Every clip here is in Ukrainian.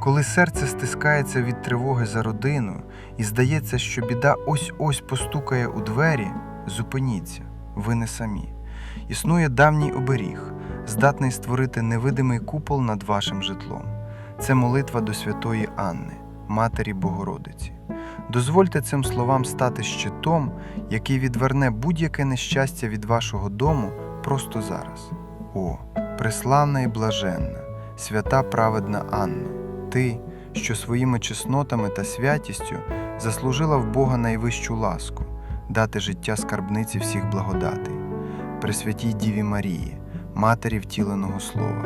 Коли серце стискається від тривоги за родину і здається, що біда ось-ось постукає у двері, зупиніться, ви не самі. Існує давній оберіг, здатний створити невидимий купол над вашим житлом. Це молитва до святої Анни, Матері Богородиці. Дозвольте цим словам стати щитом, який відверне будь-яке нещастя від вашого дому просто зараз. О, преславна і блаженна, свята праведна Анно, ти, що своїми чеснотами та святістю заслужила в Бога найвищу ласку, дати життя скарбниці всіх благодатей, Пресвятій Діві Марії, Матері втіленого Слова.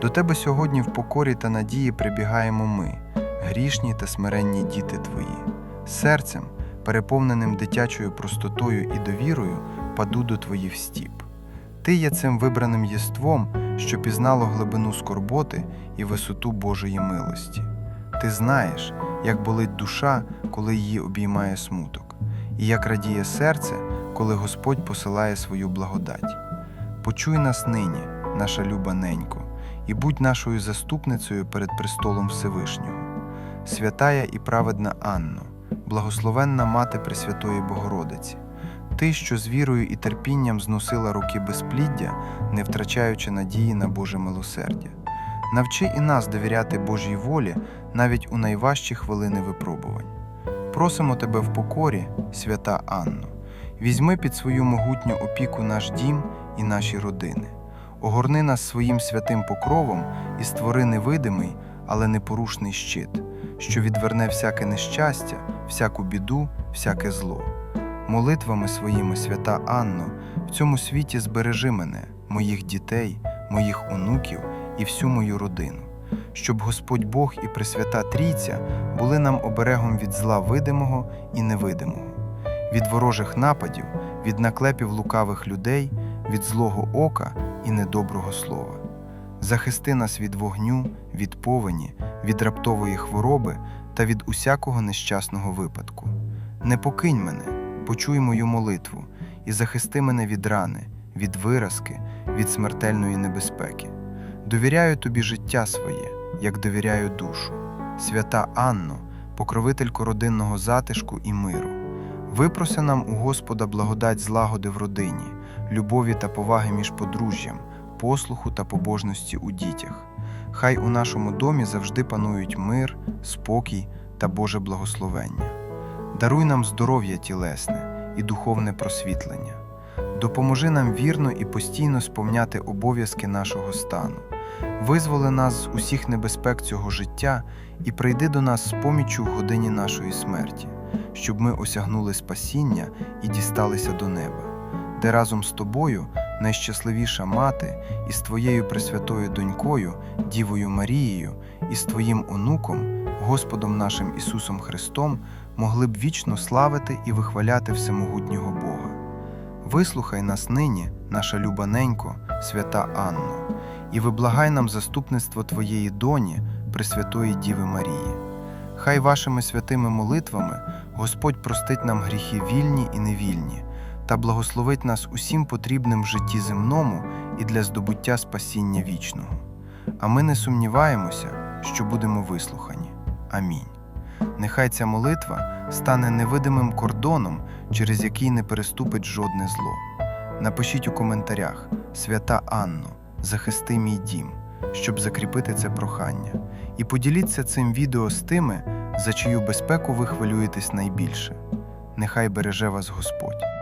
До тебе сьогодні в покорі та надії прибігаємо ми, грішні та смиренні діти твої. Серцем, переповненим дитячою простотою і довірою, паду до твоїх стіп. Ти є цим вибраним єством, що пізнало глибину скорботи і висоту Божої милості. Ти знаєш, як болить душа, коли її обіймає смуток, і як радіє серце, коли Господь посилає свою благодать. Почуй нас нині, наша люба ненько, і будь нашою заступницею перед престолом Всевишнього. Святая і праведна Анно, благословенна мати Пресвятої Богородиці, ти, що з вірою і терпінням зносила роки безпліддя, не втрачаючи надії на Боже милосердя. Навчи і нас довіряти Божій волі навіть у найважчі хвилини випробувань. Просимо тебе в покорі, свята Анно, візьми під свою могутню опіку наш дім і наші родини. Огорни нас своїм святим покровом і створи невидимий, але непорушний щит, що відверне всяке нещастя, всяку біду, всяке зло. Молитвами своїми, свята Анно, в цьому світі збережи мене, моїх дітей, моїх онуків і всю мою родину, щоб Господь Бог і Пресвята Трійця були нам оберегом від зла видимого і невидимого, від ворожих нападів, від наклепів лукавих людей, від злого ока і недоброго слова. Захисти нас від вогню, від повені, від раптової хвороби та від усякого нещасного випадку. Не покинь мене, почуй мою молитву і захисти мене від рани, від виразки, від смертельної небезпеки. Довіряю тобі життя своє, як довіряю душу. Свята Анно, покровителько родинного затишку і миру. Випроси нам у Господа благодать злагоди в родині, любові та поваги між подружжям, послуху та побожності у дітях. Хай у нашому домі завжди панують мир, спокій та Боже благословення. Даруй нам здоров'я тілесне і духовне просвітлення. Допоможи нам вірно і постійно сповняти обов'язки нашого стану. Визволи нас з усіх небезпек цього життя і прийди до нас з поміччю в годині нашої смерті, щоб ми осягнули спасіння і дісталися до неба, де разом з тобою найщасливіша мати і з твоєю пресвятою донькою, Дівою Марією, і з твоїм онуком, Господом нашим Ісусом Христом, могли б вічно славити і вихваляти всемогутнього Бога. Вислухай нас нині, наша люба ненько, свята Анно, і виблагай нам заступництво Твоєї доні, Пресвятої Діви Марії. Хай вашими святими молитвами Господь простить нам гріхи вільні і невільні та благословить нас усім потрібним в житті земному і для здобуття спасіння вічного. А ми не сумніваємося, що будемо вислухані. Амінь. Нехай ця молитва стане невидимим кордоном, через який не переступить жодне зло. Напишіть у коментарях Свята Анно, захисти мій дім, щоб закріпити це прохання. І поділіться цим відео з тими, за чию безпеку ви хвилюєтесь найбільше. Нехай береже вас Господь.